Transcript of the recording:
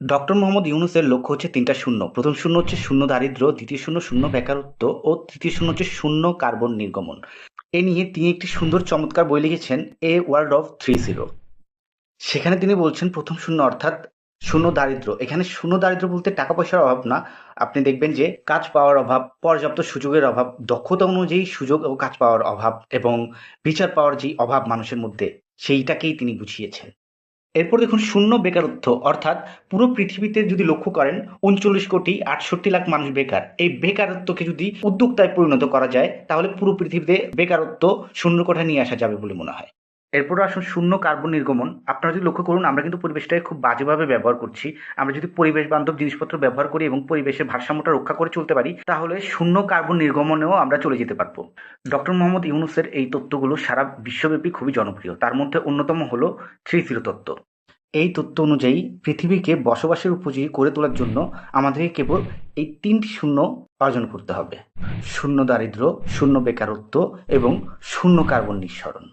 Doctor Mohammad ইউনুসের লক্ষ্য হচ্ছে তিনটা শূন্য। প্রথম শূন্য হচ্ছে শূন্য দারিদ্র দ্বিতীয় শূন্য শূন্য বেকারত্ব ও তৃতীয় শূন্য হচ্ছে শূন্য কার্বন নির্গমন। এ নিয়ে তিনি একটি সুন্দর চমৎকার বই লিখেছেন a world of three zero সেখানে তিনি বলছেন, প্রথম শূন্য অর্থাৎ শূন্য দারিদ্র এখানে শূন্য দারিদ্র বলতে টাকা পয়সার অভাব না। আপনি দেখবেন যে কাজ পাওয়ার অভাব, পর্যাপ্ত সুযোগের অভাব, দক্ষতা অনুযায়ী সুযোগ ও কাজ পাওয়ার অভাব এবং বিচার পাওয়ার যে অভাব মানুষের মধ্যে, সেইটাকেই তিনি বুঝিয়েছেন এরপর দেখুন শূন্য বেকারত্ব, অর্থাৎ পুরো পৃথিবীতে যদি লক্ষ্য করেন, উনচল্লিশ কোটি আটষট্টি লাখ মানুষ বেকার। এই বেকারত্বকে যদি উদ্যোক্তায় পরিণত করা যায়, তাহলে পুরো পৃথিবীতে বেকারত্ব শূন্য কোঠায় নিয়ে আসা যাবে বলে মনে হয়। এরপর আসুন শূন্য কার্বন নির্গমন। আপনারা যদি লক্ষ্য করুন, আমরা কিন্তু পরিবেশটাকে খুব বাজেভাবে ব্যবহার করছি। আমরা যদি পরিবেশ বান্ধব জিনিসপত্র ব্যবহার করি এবং পরিবেশের ভারসাম্যটা রক্ষা করে চলতে পারি, তাহলে শূন্য কার্বন নির্গমনেও আমরা চলে যেতে পারব। ডক্টর মোহাম্মদ ইউনুসের এই তত্ত্বগুলো সারা বিশ্বব্যাপী খুবই জনপ্রিয়। তার মধ্যে অন্যতম হলো থ্রি জিরো তত্ত্ব। এই তত্ত্ব অনুযায়ী পৃথিবীকে বসবাসের উপযোগী করে তোলার জন্য আমাদেরকে কেবল এই তিনটি শূন্য অর্জন করতে হবে। শূন্য দারিদ্র শূন্য বেকারত্ব এবং শূন্য কার্বন নিঃসরণ।